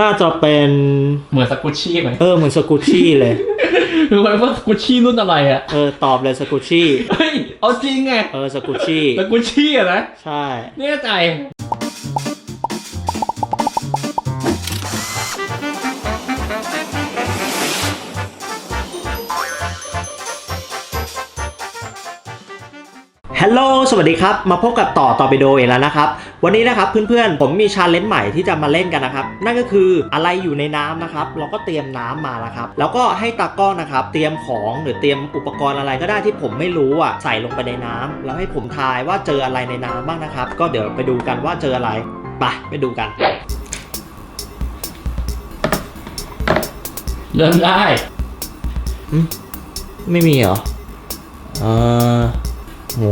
น่าจะเป็นเหมือนสกุชชี่ไหมเออเหมือนสกุชชี่เลยรู้ไหมว่าสกุชชี่รุ่นอะไรอะเออตอบเลยสกุชชี่เฮ้ยเอาจริงไงเออสกุชชี่สกุชชี่อะนะใช่แน่ใจ ฮัลโหล สวัสดีครับ มาพบกับต่อต่อไปโดอีกแล้วนะครับ วันนี้นะครับเพื่อนๆ ผมมีชาเลนจ์ใหม่ที่จะมาเล่นกันนะครับ นั่นก็คืออะไรอยู่ในน้ำนะครับ เราก็เตรียมน้ำมานะครับ แล้วก็ให้ตากล้องนะครับ เตรียมของหรือเตรียมอุปกรณ์อะไรก็ได้ที่ผมไม่รู้อะ ใส่ลงไปในน้ำแล้วให้ผมทายว่าเจออะไรในน้ำบ้างนะครับ ก็เดี๋ยวไปดูกันว่าเจออะไร ไปไปดูกัน เริ่มได้ ไม่มีเหรอ เออ โห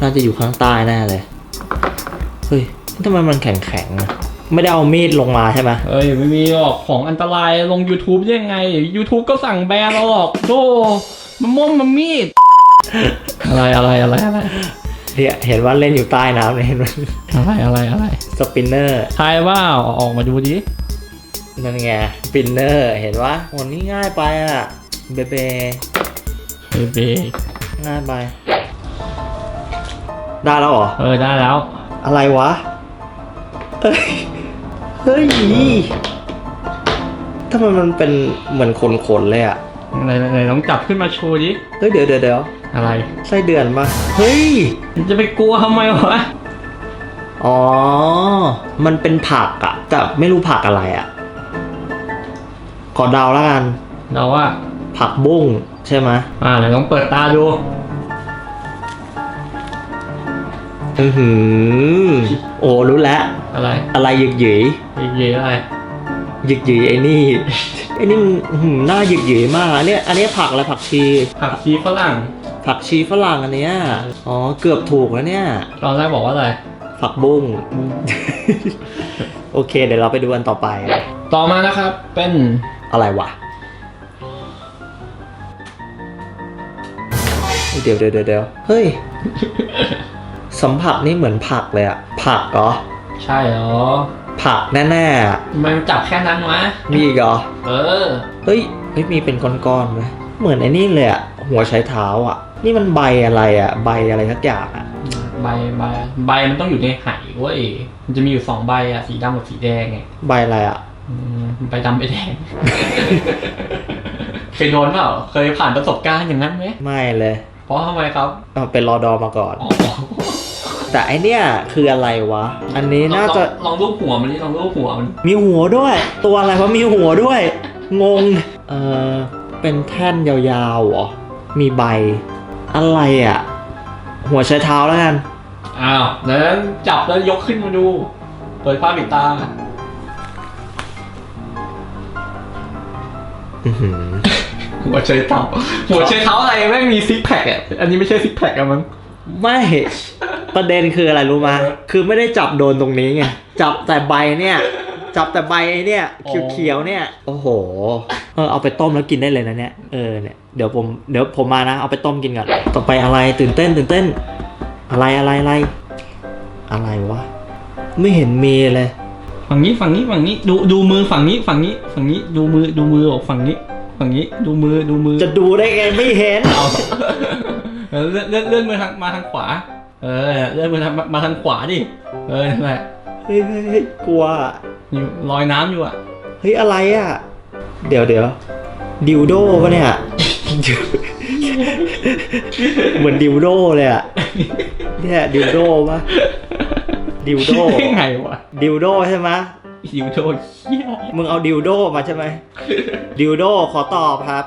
น่าจะอยู่ข้างใต้แน่เลย เฮ้ยทำไมมันแข็งแข็งๆอะไม่ได้เอามีดลงมาใช่ไหมเอ้ยไม่มีหรอกของอันตรายลง YouTube ได้ยังไง YouTube ก็สั่งแบนเราหรอกโธ่มันม่วงมันมีด อะไรอะไรอะไรอะไรเนี่ยเห็นว่าเล่นอยู่ใต้น้ำเนี่ยเห็นไหมอะไรอะไรอะไรสปินเนอร์ทายว่าเอาออกมาดูดินั่นไงสปินเนอร์เห็นว่าโหนี่ง่ายไปอะเบเบเฮ้ยเบรกง่ายไป ได้แล้วเหรอ เออได้แล้ว อะไรวะเอ้ย เฮ้ยทำไมมันเป็นเหมือนขนๆเลยอะไหนไหนไหนลองจับขึ้นมาโชว์ดิ เฮ้ยเดี๋ยวเดี๋ยวเดี๋ยวอะไร ไส้เดือนปะเฮ้ย มันจะไปกลัวทำไมวะ อ๋อ มันเป็นผักอะแต่ไม่รู้ผักอะไรอะขอเดาแล้วกัน เราว่าผักบุ้งใช่ไหมอ่าไหนลองเปิดตาดู อือหือโอ้รู้แล้วอะไรอะไรหยึกหยีอีกเยอะอะไร หยึกหยีไอ้นี่ ไอ้นี่มันอื้อหือหน้าหยึกหยีมากอันเนี้ยอันเนี้ยผักอะไรผักชี ผักชีฝรั่ง ผักชีฝรั่งอันเนี้ยอ๋อเกือบถูกแล้วเนี่ย ตอนแรกบอกว่าอะไร ผักบุ้ง โอเค เดี๋ยวเราไปดูอันต่อไป ต่อมานะครับ เป็นอะไรวะ เดี๋ยวเดี๋ยวเดี๋ยวเดี๋ยวเฮ้ย สัมผัสนี่เหมือนผักเลยอะผักเหรอ ใช่เหรอ ผักแน่ๆอะทำไมมันจับแค่นั้นวะมีอีกเหรอ เออ เฮ้ยเฮ้ยมีเป็นก้อนๆไหมเหมือนไอ้นี่เลยอะหัวใช้เท้าอะนี่มันใบอะไรอะใบอะไรสักอย่างอะใบใบใบมันต้องอยู่ในไหเว้ยมันจะมีอยู่สองใบอะสีดำกับสีแดงไงใบอะไรอะอืมใบดำใบแดง เคยโดนเปล่าเคยผ่านประสบการณ์อย่างนั้นไหมไม่เลยเพ ราะทำไมครับเอาเป็นรอดอมาก่อน อ๋อแต่ไอเนี้ยคืออะไรวะ อันนี้น่าจะลองลองรูปหัวมันดิลองรูปหัวมันมีหัวด้วย ตัวอะไรวะมีหัวด้วย งง เออเป็นแท่นยาวๆเหรอ มีใบ อะไรอะ่ะ หัวใช้เท้าแล้วกัน อ้าวนั้นจับแล้วยกขึ้นมาดู เปิดผ้าปิดตาอื้อหือ หัวเชยเท้าหัวเชยเท้าอะไรไม่งมีซิกแพคอะอันนี้ไม่ใช่ซิกแพคอะมั้งไม่ประเด็นคืออะไรรู้ไหมยคือไม่ได้จับโดนตรงนี้ไงจับแต่ใบเนี่ย จับแต่ใบไอ้เนี่ยเขียวๆเนี่ยโอ้โหเออเอาไปต้มแล้วกินได้เลยนะเนี่ยเออเนี่ยเดี๋ยวผมเดี๋ยวผมมานะเอาไปต้มกินก่อนต่อไปอะไรตื่นเต้นตื่นเต้น อะไรอะไรอะไรอะไรวะไม่เห็นมีเลย ฝั่งนี้ฝั่งนี้ฝั่งนี้ดูดูมือฝั่งนี้ฝั่งนี้ฝั่งนี้ดูมือดูมือออกฝั่งนี้ ฝั่งนี้ดูมือดูมือจะดูได้ไงไม่เห็นเอาเออเลื่อนเลื่อนเลื่อนมือทางมาทางขวา เออเลื่อนมือทางมามาทางขวาดิเออนั่นแหละเฮ้ยเฮ้ยเฮ้ยกลัวอะอยู่ลอยน้ำอยู่อะเฮ้ยอะไรอะ เดี๋ยวเดี๋ยวดิวโดปะเนี่ยเหมือนดิวโดเลยอะเนี่ยดิวโดปะดิวโดคิได้ไงวะดิวโดใช่ไหม ดิวโดเฮียมึงเอาดิวโดมาใช่ไหมดิวโดขอตอบครับ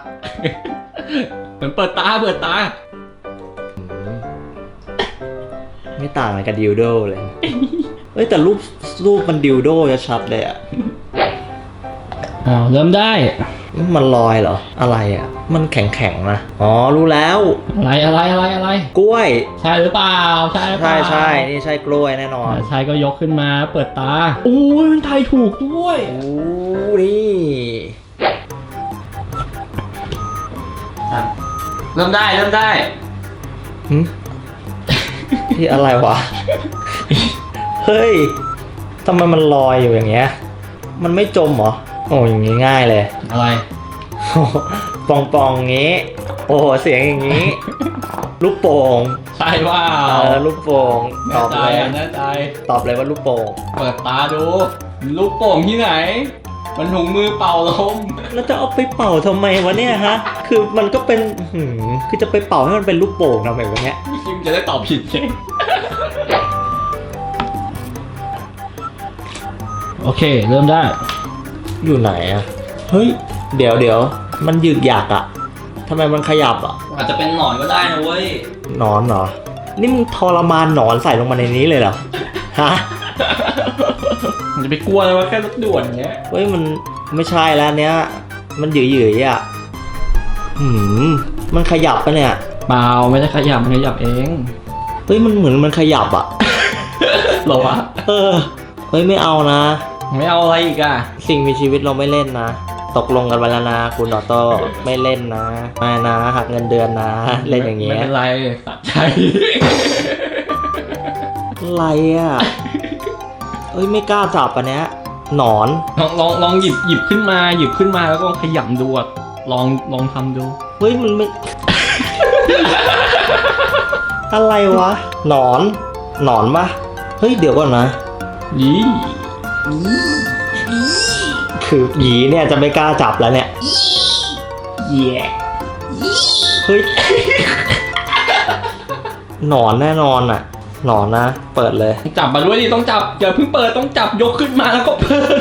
เหมือนเปิดตาเปิดตา ไม่ต่างอะไรกับดิวโดเลยเอ้ยแต่รูปรูปมันดิวโดจะชัดเลยอะอ้าวเริ่มได้ มันลอยเหรอ อะไรอะ มันแข็งแข็งๆนะ อ๋อ รู้แล้ว อะไรอะไรอะไรอะไร กล้วย ใช่หรือเปล่า ใช่หรือเปใช่ล่าใช่นี่ใช่กล้วยแน่นอนอ่าใช่ก็ยกขึ้นมาเปิดตาโอ้ยมันทายถูกด้วยโอ้นี่เริ่มได้เริ่มได้ หึที่อะไรวะ เฮ้ยทำไมมันลอยอยู่อย่างเงี้ย มันไม่จมเหรอ โอ้อย่างงี้ง่ายเลย อะไร ปองปองๆงี้ โอ้โหเสียงอย่างงี้ ลูกโป่งใช่ว่าเออลูกโป่งตแน่อบใจเลยอะแน่ใจ ตอบเลยว่าลูกโป่งเปิดตาดู ลูกโป่งที่ไหน มันถุงมือเป่าลมแล้วจะเอาไปเป่าทำไมวะเนี่ยฮะ คือมันก็เป็นหืมคือจะไปเป่าให้มันเป็นลูกโป่งทำไมวะเนี่ยคิมจะได้ตอบผิดไงโอเค เริ่มได้ อยู่ไหนอะเฮ้ยเดี๋ยวเดี๋ยว มันยึกหยักอะทำไมมันขยับอะอาจจะเป็นหนอนก็ได้นะเว้ย หนอนเหรอ นี่มึงทรมานหนอนใส่ลงมาในนี้เลยเหรอ ฮะ มันจะไปกลัวเลยว่าแค่รถด่วนเงี้ย เฮ้ยมันไม่ใช่แล้วเนี้ย มันหยืยๆอะหืมมันขยับปะเนี่ย เปล่าไม่ได้ขยับมันขยับเองเฮ้ยมันเหมือนมันขยับอะ เหรอวะ เออ เฮ้ยไม่เอานะ ไม่เอาอะไรอีกอะ สิ่งมีชีวิตเราไม่เล่นนะ ตกลงกันไปแล้วนะ คุณออโต้ไม่เล่นนะ ไม่นะหักเงินเดือนนะ เล่นอย่างไม่เงี้ยเป็นไรสะใจอะไรอะเฮ้ยไม่กล้าจับอันเนี้ยหนอนลองลองลองหยิบหยิบขึ้นมาหยิบขึ้นมาแล้วก็ขยำดูอะลองลองทำดูเฮ้ยมันไม่อะไรวะหนอน หนอนปะเฮ้ยเดี๋ยวก่อนนะยี่ คือหยีเนี่ยจะไม่กล้าจับแล้วเนี่ยเย่เฮ้ย หนอนแน่นอนอะ หนอนนะ เปิดเลย จับมาด้วยดิต้องจับอย่าเพิ่งเปิดต้องจับยกขึ้นมาแล้วก็เปิด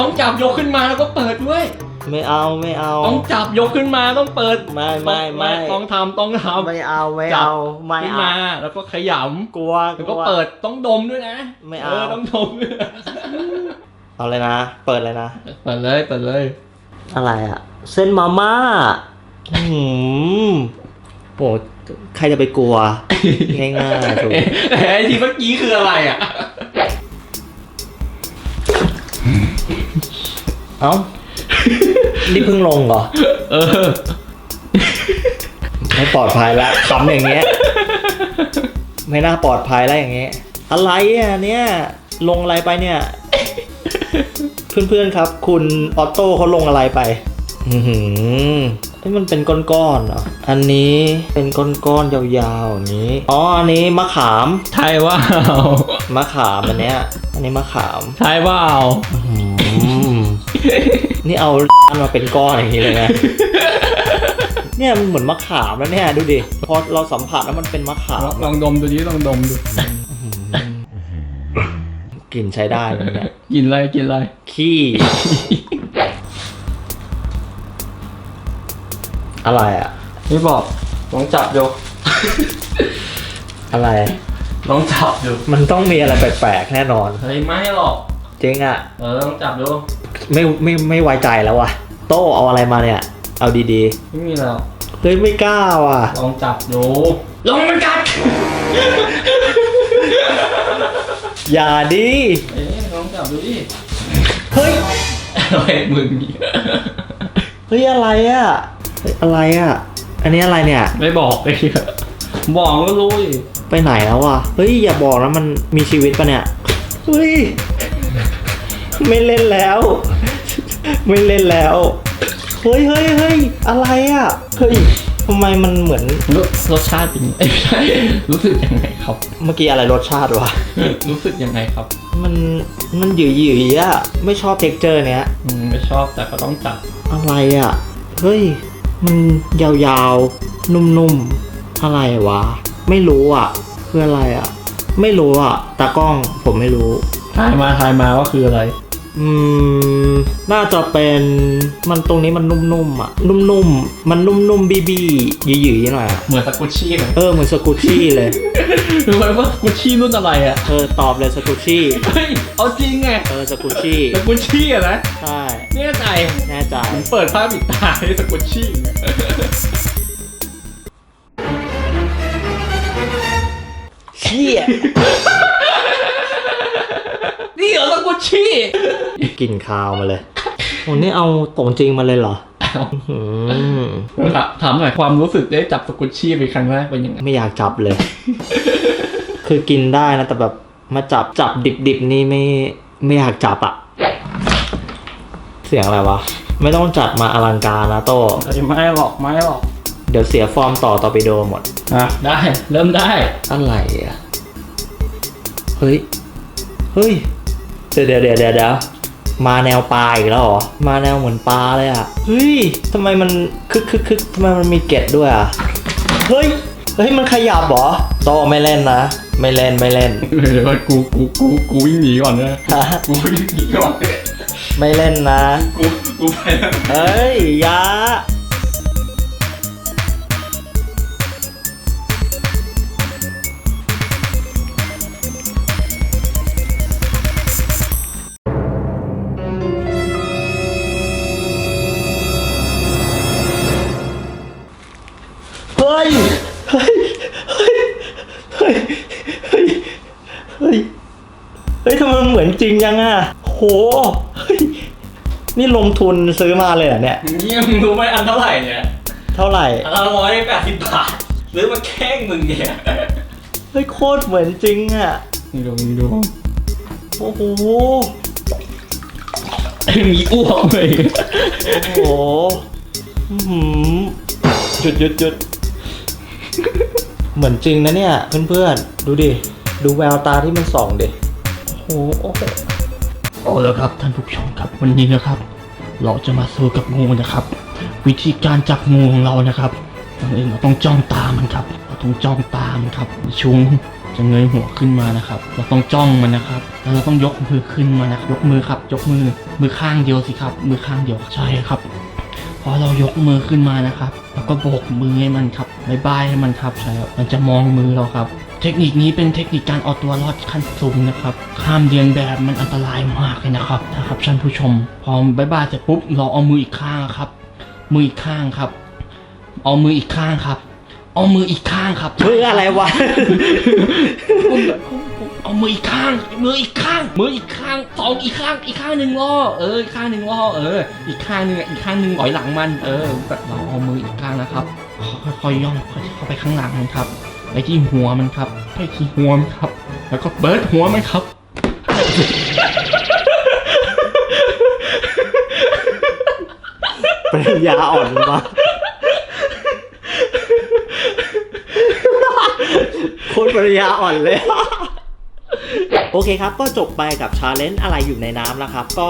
ต้องจับยกขึ้นมาแล้วก็เปิดด้วย ไม่เอาไม่เอา ต้องจับยกขึ้นมาต้องเปิดไม่ไม่ไม่ ต้องทำต้องทำไม่เอาไม่จับเอาไม่ขึ้นเอามาแล้วก็ขยกลัวแล้วก็เปิดต้องดมด้วยนะไม่เอา ต้องดม เอาเลยนะ เปิดเลยนะ เปิดเลยเปิดเลย อะไรอะเส้นมาม่าอืมโหใครจะไปกลัว ง่ายๆถูกแต่ไอ้ที่เมื่อกี้คืออะไรอะ เอ้า นี่เพิ่งลงเหรอ เออ ไม่ปลอดภัยแล้วคำอย่างเงี้ย ไม่น่าปลอดภัยแล้วอย่างเงี้ย อะไรอะเนี่ย ลงอะไรไปเนี่ย เพื่อนๆครับ คุณออโต้เขาลงอะไรไป อือหือเอ้ยมันเป็นก้อนๆเหรออันนี้เป็นก้อนๆยาวๆอย่างนี้ อ๋อ อันนี้มะขาม ใช่ว่ามะขามอันเนี้ย อันนี้มะขาม ใช่ว่าอืมนี่เอามาเป็นก้อนอย่างนี้เลยนะ เนี่ยมันเหมือนมะขามแล้วเนี่ยดูดิ พอเราสัมผัสแล้วมันเป็นมะขาม ลองดมดูดิลองดมดู กลิ่นใช้ได้เลยเนี่ยกินอะไรกินอะไร ขี้ อะไรอะไม่บอกลองจับดูอะไร ลองจับดูมันต้องมีอะไรแปลกๆแน่นอน เฮ้ยไม่หรอกจริงอะเออลองจับดูไม่ไม่ไม่ไว้ใจแล้ววะโต้เอาอะไรมาเนี่ย เอาดีไม่มีแล้วๆเฮ้ยไม่กล้าว่ะ ลองจับดูลองมันกัด อย่าดิ เอ๊ะลองจับดูดิเฮ้ย อะไรมึงเนี่ยเฮ้ยอะไรอะเฮ้ยอะไรอะอันนี้อะไรเนี่ย ไม่บอกไอ้เหี้ยบอกก็รู้ดิไปไหนแล้ววะ เฮ้ยอย่าบอกนะมันมีชีวิตปะเนี่ย เฮ้ย ไม่เล่นแล้ว ไม่เล่นแล้ว เฮ้ยเฮ้ยเฮ้ยอะไรอะเฮ้ย ทำไมมันเหมือนรสรสชาติเป็นไงเอ้ยไม่ใช่รู้สึกยังไงครับ เมื่อกี้อะไรรสชาติวะ รู้สึกยังไงครับมันมันหยืยหยืยๆอะไม่ชอบเท็กเจอร์เนี้ย อืมไม่ชอบแต่ก็ต้องจับอะไรอะเฮ้ย มันยาวๆ นุ่มๆ อะไรวะ ไม่รู้อะคืออะไรอะไม่รู้อะตากล้องผมไม่รู้ ทายมาทายมาว่าคืออะไร อืม น่าจะเป็นมันตรงนี้มันนุ่มๆอะ นุ่มๆ มันนุ่มๆ บี้ๆหยืยๆหน่อยอะเหมือนสกุชชี่เลยเออเหมือนสกูชี่เลย รู้ไหมว่าสกุชชี่รุ่นอะไรอะเออ ตอบเลยสกูชี่ เฮ้ยเอาจริงไงเออสกูชี่ สกุชชี่อะนะใช่ แน่ใจแน่ใจ ผมเปิดภาพปิดตาให้สกุชชี่เนี่ยเชี่ย นี่เหรอสกุชชี่กลิ่นคาวมาเลยโอ้นี่เอาตรงจริงมาเลยเหรออืมถามถามหน่อยความรู้สึกได้จับสกุชชี่เป็นครั้งแรกเป็นยังไงไม่อยากจับเลย คือกินได้นะ แต่แบบมาจับจับดิบๆนี่ไม่ไม่อยากจับอะสียงอะไรวะ ไม่ต้องจัดมาอลังการนะโตเฮ้ยไม่หรอกไม่หรอกเดี๋ยวเสียฟอร์มต่อตอร์ปิโดหมด อะได้ เริ่มได้อะไรอะ เฮ้ย เฮ้ย เดี๋ยวเดี๋ยวเดี๋ยวเดี๋ยวเดี๋ยวมาแนวปลาอีกแล้วเหรอ มาแนวเหมือนปลาเลยอะ เฮ้ยทำไมมันคึกคึกคึกทำไมมันมีเกล็ดด้วยอะ เฮ้ย เฮ้ย มันขยับเหรอโตไม่เล่นนะ ไม่เล่นไม่เล่น เดี๋ยวกูกูกูกูวิ่งหนีก่อนนะฮะกูวิ่งหนีก่อน ไม่เล่นนะ กูกูไปแล้วเฮ้ยอยา เฮ้ยทำไมมันเหมือนจริงยังอะโหเฮ้ยนี่ลงทุนซื้อมาเลยเหรอเนี่ย นี่มึงรู้ไหมอันเท่าไหร่เนี่ยเท่าไหร่ อันละร้อยแปดสิบบาทซื้อมาแข้งมึงเนี่ยเฮ้ยโคตรเหมือนจริงอะมึงดูมึงดูโอ้โห มีอ้วกเลยโอ้โหอื้อหือหยุดหยุดหยุดเหมือนจริงนะเนี่ย เพื่อนๆ ดูดิ ดูแววตาที่มันส่องดิ โอ้โหโอ้โหโอ้แล้วครับท่านผู้ชมครับวันนี้นะครับ เราจะมาสู้กับงูนะครับ วิธีการจับงูของเรานะครับก่อนอื่นเราต้องจ้องตามันครับ เราต้องจ้องตามันครับชุงจะเงยหัวขึ้นมานะครับ เราต้องจ้องมันนะครับ แล้วเราต้องยกมือขึ้นมานะครับยกมือครับ ยกมือ มือข้างเดียวสิครับ มือข้างเดียวใช่ครับ พอเรายกมือขึ้นมานะครับ แล้วก็โบกมือให้มันครับบายบายให้มันครับใช่ครับมันจะมองมือเราครับ เทคนิคนี้เป็นเทคนิคการเอาตัวรอดขั้นสูงนะครับห้ามเรียนแบบมันอันตรายมากเลยนะครับนะครับท่านผู้ชม พอบายบายเสร็จปุ๊บเราเอามืออีกข้างครับ มืออีกข้างครับ เอามืออีกข้างครับ เอามืออีกข้างครับมืออะไรวะเอามืออีกข้าง มืออีกข้าง มืออีกข้างสองอีกข้างอีกข้างหนึ่งล่อเอออีกข้างหนึ่งล่อเออ อีกข้างหนึ่งอะอีกข้างหนึ่งหอยหลังมัน เออแบบเราเอามืออีกข้างนะครับค่อยๆย่องค่อยๆเข้าไปข้างหลังมันครับ ไปที่หัวมันครับไปที่หัวมันครับ แล้วก็เบิร์ดหัวมันครับเป็นยาอ่อนมาโคตรปริญญาอ่อนเลย โอเคครับก็จบไปกับชาเลนจ์อะไรอยู่ในน้ำนะครับ ก็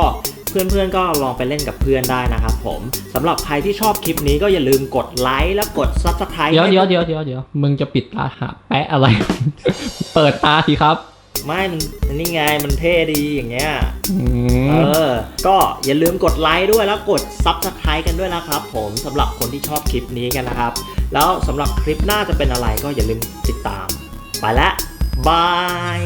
เพื่อนๆก็ลองไปเล่นกับเพื่อนได้นะครับผมสำหรับใครที่ชอบคลิปนี้ก็อย่าลืมกดไลค์และกด Subscribe เดี๋ยวเดี๋ยวเดี๋ยวเดี๋ยวเดี๋ยวมึงจะปิดตาหาแปะอะไร เปิดตาสิครับ ไม่มันนี่ไงมันเท่ดีอย่างเงี้ยอืเอมอก็อย่าลืมกดไลค์ด้วยแล้วกด Subscribe กันด้วยนะครับ ผมสำหรับคนที่ชอบคลิปนี้กันนะครับ แล้วสำหรับคลิปหน้าจะเป็นอะไรก็อย่าลืมติดตาม ไปแล้วบาย